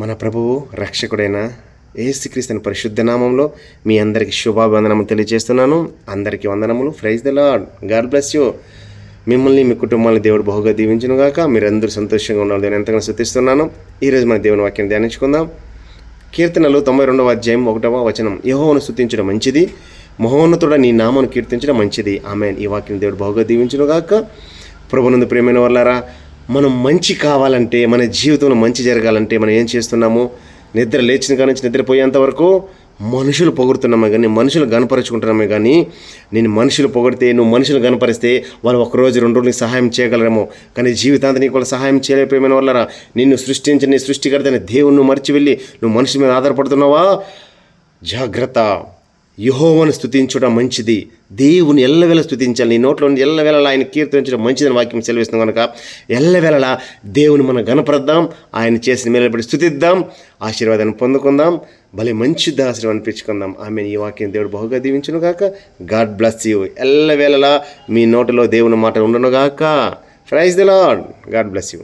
మన ప్రభువు రక్షకుడైన ఏసుక్రీస్తుని పరిశుద్ధ నామంలో మీ అందరికీ శుభాభివందనము తెలియజేస్తున్నాను. అందరికీ వందనములు. Praise the Lord God bless you. మిమ్మల్ని మీ కుటుంబాన్ని దేవుడు బహుగా దీవించను గాక మీరందరూ సంతోషంగా ఉండాలి నేను ఎంతగానో శృతిస్తున్నాను ఈరోజు మన దేవుని వాక్యం ధ్యానించుకుందాం. కీర్తనలు తొంభై రెండవ అధ్యాయం ఒకటవ వచనం. యహోను స్థుతించడం మంచిది. మహోన్నతుడ నీ నామను కీర్తించడం మంచిది. ఆమె ఈ వాక్యం దేవుడు బహుగా దీవించను గాక ప్రభునందు ప్రేమైన వాళ్ళారా మనం మంచి కావాలంటే మన జీవితంలో మంచి జరగాలంటే మనం ఏం చేస్తున్నాము? నిద్ర లేచిన కాడి నుంచి నిద్రపోయేంత వరకు మనుషులు పొగుడుతున్నామే కానీ మనుషులు గనపరుచుకుంటున్నామే కానీ నేను మనుషులు పొగిడితే నువ్వు మనుషులు గనపరిస్తే వాళ్ళు ఒకరోజు రెండు రోజులు సహాయం చేయగలరేమో. కానీ జీవితాంతం నీకు వాళ్ళు సహాయం చేయలేకపోయిన వాళ్ళరా నిన్ను సృష్టించిన నీ సృష్టికర్తని దేవుణ్ణి మర్చి వెళ్ళి నువ్వు మనిషి మీద ఆధారపడుతున్నావా? జాగ్రత్త. యహోవను స్థుతించడం మంచిది. దేవుని ఎల్లవేళ స్థుతించాలి నీ నోట్లో నుండి ఎల్లవేళలా ఆయన కీర్తించడం మంచిదని వాక్యం సెలవిస్తుంది కనుక ఎల్లవేళలా దేవుని మనం గనపరద్దాం ఆయన చేసిన మేలపడి స్థుతిద్దాం ఆశీర్వాదాన్ని పొందుకుందాం. భలే మంచి ఆశీర్వాదం అనిపించుకుందాం. ఆమె ఈ వాక్యం దేవుడు బహుగా దీవించును గాక. God bless you. ఎల్లవేళలా మీ నోటిలో దేవుని మాట ఉండను గాక. Praise the Lord God bless you.